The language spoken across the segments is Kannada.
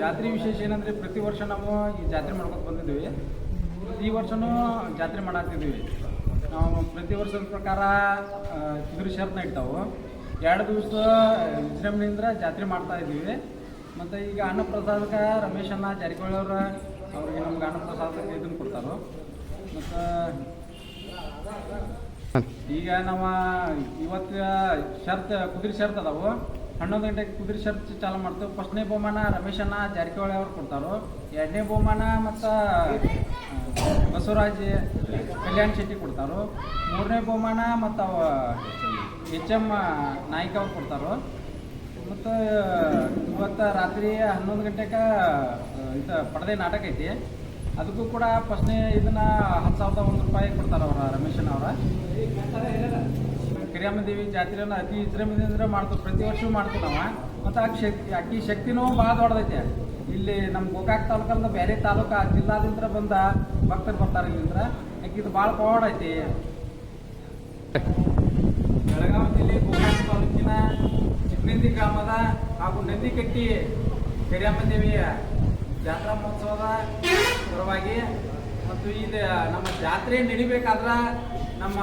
ಜಾತ್ರೆ ವಿಶೇಷ ಏನಂದ್ರೆ ಪ್ರತಿ ವರ್ಷ ನಾವು ಈ ಜಾತ್ರೆ ಮಾಡ್ಕೊಂಡು ಬಂದಿದ್ದೀವಿ. ಈ ವರ್ಷನೂ ಜಾತ್ರೆ ಮಾಡಾಕ್ತಿದ್ದೀವಿ. ನಾವು ಪ್ರತಿ ವರ್ಷದ ಪ್ರಕಾರ ಆ, ಕುದುರೆ ಶರ್ತ್ನ ಇಡ್ತಾವೆ. ಎರಡು ದಿವಸ ವಿಜೃಂಭಣೆಯಿಂದ ಜಾತ್ರೆ ಮಾಡ್ತಾ ಇದ್ದೀವಿ. ಮತ್ತು ಈಗ ಅನ್ನಪ್ರಸಾದಕ್ಕೆ ರಮೇಶ್ ಅಣ್ಣ ಜಾರಕಿಹೊಳಿ ಅವ್ರ ಅವ್ರಿಗೆ ನಮ್ಗೆ ಅನ್ನಪ್ರಸಾದಕ್ಕೆ ಇದನ್ನು ಕೊಡ್ತಾರೆ. ಮತ್ತು ಈಗ ನಾವು ಇವತ್ತು ಶರ್ತ್ ಕುದುರೆ ಶರ್ತ್ ಅದಾವು. ಹನ್ನೊಂದು ಗಂಟೆಗೆ ಕುದುರೆ ಶರ್ತ್ ಚಾಲು ಮಾಡ್ತೇವೆ ಫಸ್ಟ್ನೇ ಬಹುಮಾನ ರಮೇಶ್ ಅಣ್ಣ, ಜಾರಕಿಹೊಳಿ ಅವ್ರು ಕೊಡ್ತಾರೋ. ಎರಡನೇ ಬಹುಮಾನ ಮತ್ತು ಬಸವರಾಜ್, ಕಲ್ಯಾಣ್ ಶೆಟ್ಟಿ ಕೊಡ್ತಾರೋ. ಮೂರನೇ ಬಹುಮಾನ ಮತ್ತು ಅವ, ಎಚ್ ಎಂ ನಾಯ್ಕ ಅವ್ರು ಕೊಡ್ತಾರೋ. ಮತ್ತು, ಇವತ್ತು ರಾತ್ರಿ ಹನ್ನೊಂದು ಗಂಟೆಗೆ ಇದು ಪಡದೆ ನಾಟಕ ಐತಿ. ಅದಕ್ಕೂ ಕೂಡ ಫಸ್ಟ್ನೇ ಇದನ್ನು ಹತ್ತು ಸಾವಿರದ ಒಂದು ರೂಪಾಯಿ ಕೊಡ್ತಾರೆ ಅವರು ಕಿರಿಯಮ್ಮ ದೇವಿ ಜಾತ್ರೆಯನ್ನು ಅತಿ ವಿಜೃಂಭಣೆಯಿಂದ ಮಾಡ್ತೀವಿ ಪ್ರತಿ ವರ್ಷವೂ ಮಾಡ್ತೀವಿ ನಾವು ಮತ್ತು ಆ ಶಕ್ತಿ ಅಕ್ಕಿ ಶಕ್ತಿನೂ ಭಾಳ ದೊಡ್ಡದೈತೆ. ಇಲ್ಲಿ ನಮ್ಮ ಗೋಕಾಕ್ ತಾಲೂಕಂದ ಬೇರೆ ತಾಲೂಕು ಜಿಲ್ಲಾದಿಂದ ಬಂದ ಭಕ್ತರು ಬರ್ತಾರೆ ಇಲ್ಲಿಂದ ಅಕ್ಕಿ ಇದು ಭಾಳ ಪವಾಡ್ ಐತಿ. ಬೆಳಗಾವಿ ಜಿಲ್ಲೆ ಗೋಕಾಕ್ ತಾಲೂಕಿನ ಚಿಕ್ಕನಂದಿ ಗ್ರಾಮದ ಹಾಗೂ ನಂದಿಕಟ್ಟಿ ಕರಿಯಮ್ಮ ದೇವಿಯ ಜಾತ್ರಾ ಮಹೋತ್ಸವದ ಪರವಾಗಿ ಮತ್ತು ಇದು ನಮ್ಮ ಜಾತ್ರೆ ನಡಿಬೇಕಾದ್ರೆ ನಮ್ಮ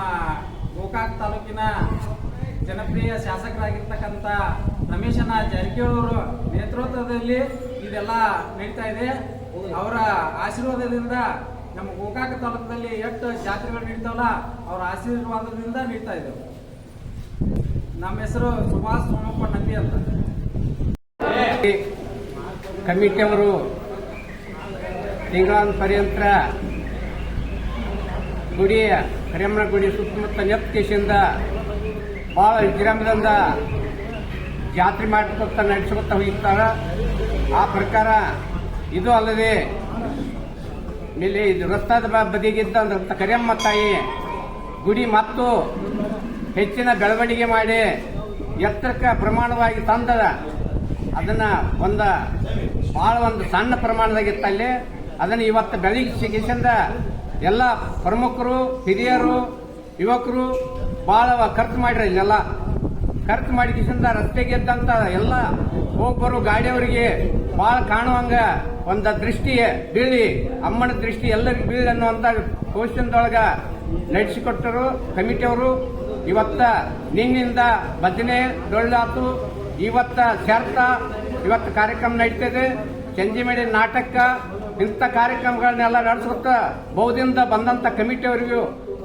ಗೋಕಾಕ್ ತಾಲೂಕಿನ ಜನಪ್ರಿಯ ಶಾಸಕರಾಗಿರ್ತಕ್ಕಂಥ ರಮೇಶನ ಜಾರಕಿಹೊಳಿ ಅವರು ನೇತೃತ್ವದಲ್ಲಿ ಇದೆಲ್ಲ ನಡೀತಾ ಇದೆ. ಅವರ ಆಶೀರ್ವಾದದಿಂದ ನಮ್ಮ ಗೋಕಾಕ ತಾಲೂಕಿನಲ್ಲಿ ಎಷ್ಟು ಜಾತ್ರೆಗಳು ನಡೀತಾವಲ್ಲ, ಅವರ ಆಶೀರ್ವಾದದಿಂದ ನಡೀತಾ ಇದ್ದವು ನಮ್ಮ ಹೆಸರು ಸುಭಾಷ್ ಸೋಮಪ್ಪ ನಂದಿ ಅಂತ. ಕಮಿಟಿಯವರು ತಿಂಗಳ ಪರ್ಯಂತ್ರ ಗುಡಿ ಕರಿಯಮ್ಮನ ಗುಡಿ ಸುತ್ತಮುತ್ತ ನೆಪ್ಕೇಶಿಂದ ಭಾಳ ವಿಜೃಂಭದಿಂದ ಜಾತ್ರೆ ಮಾಡಿಕೊತ ನಡೆಸ್ಕೊತ ಹೋಗಿರ್ತಾರ ಆ ಪ್ರಕಾರ ಇದು ಅಲ್ಲದೆ ಇಲ್ಲಿ ಇದು ರಸ್ತಾದ ಬ- ಬದಿಗಿದ್ದಂತ ಕರಿಯಮ್ಮ ತಾಯಿ ಗುಡಿ ಮತ್ತು ಹೆಚ್ಚಿನ ಬೆಳವಣಿಗೆ ಮಾಡಿ ಎತ್ತರಕ್ಕೆ ಪ್ರಮಾಣವಾಗಿ ತಂದದ. ಅದನ್ನ ಒಂದ ಬಹಳ ಒಂದು ಸಣ್ಣ ಪ್ರಮಾಣದಾಗಿತ್ತಲ್ಲಿ. ಅದನ್ನ ಇವತ್ತು ಬೆಳಿಗ್ಗೆ ಸಿಗಿಸಿಂದ ಎಲ್ಲ ಪ್ರಮುಖರು, ಹಿರಿಯರು, ಯುವಕರು ಬಹಳ ಖರ್ಚು ಮಾಡ್ರಿ ಇಲ್ಲೆಲ್ಲ. ಖರ್ಚು ಮಾಡಿ ಕಿಸಿಂದ ರಸ್ತೆಗೆ ಗೆದ್ದಂತ ಎಲ್ಲ ಒಬ್ಬರು ಗಾಡಿಯವರಿಗೆ ಬಹಳ ಕಾಣುವಂಗ ಒಂದ ದೃಷ್ಟಿ, ಬೀಳಿ, ಅಮ್ಮನ ದೃಷ್ಟಿ, ಎಲ್ಲರಿಗೂ ಬೀಳಿ ಅನ್ನುವಂತ ಕೋಶನದೊಳಗ ನಡೆಸಿಕೊಟ್ಟರು ಕಮಿಟಿಯವರು ಇವತ್ತ ನಿನ್ನಿಂದ ಭಜನೆ ಡೊಳ್ಳಾತು. ಇವತ್ತ ಶರ್ತ ಇವತ್ತು ಕಾರ್ಯಕ್ರಮ ನಡೀತದೆ. ಚಂಜಿಮೇಡಿ ನಾಟಕ ಇಂಥ ಕಾರ್ಯಕ್ರಮಗಳನ್ನೆಲ್ಲ ನಡೆಸುತ್ತ ಬಹುದಿಂದ ಬಂದಂತ ಕಮಿಟಿಯವರಿಗೂ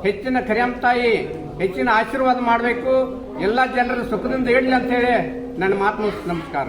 ಹೆಚ್ಚಿನ ಕರಿಯಮ್ಮ ತಾಯಿ, ಹೆಚ್ಚಿನ ಆಶೀರ್ವಾದ ಮಾಡಬೇಕು. ಎಲ್ಲ ಜನರ ಸುಖದಿಂದ ಹೇಳಿ ಅಂತ ಹೇಳಿ ನನ್ನ ಮಾತು ನಮಸ್ಕಾರ.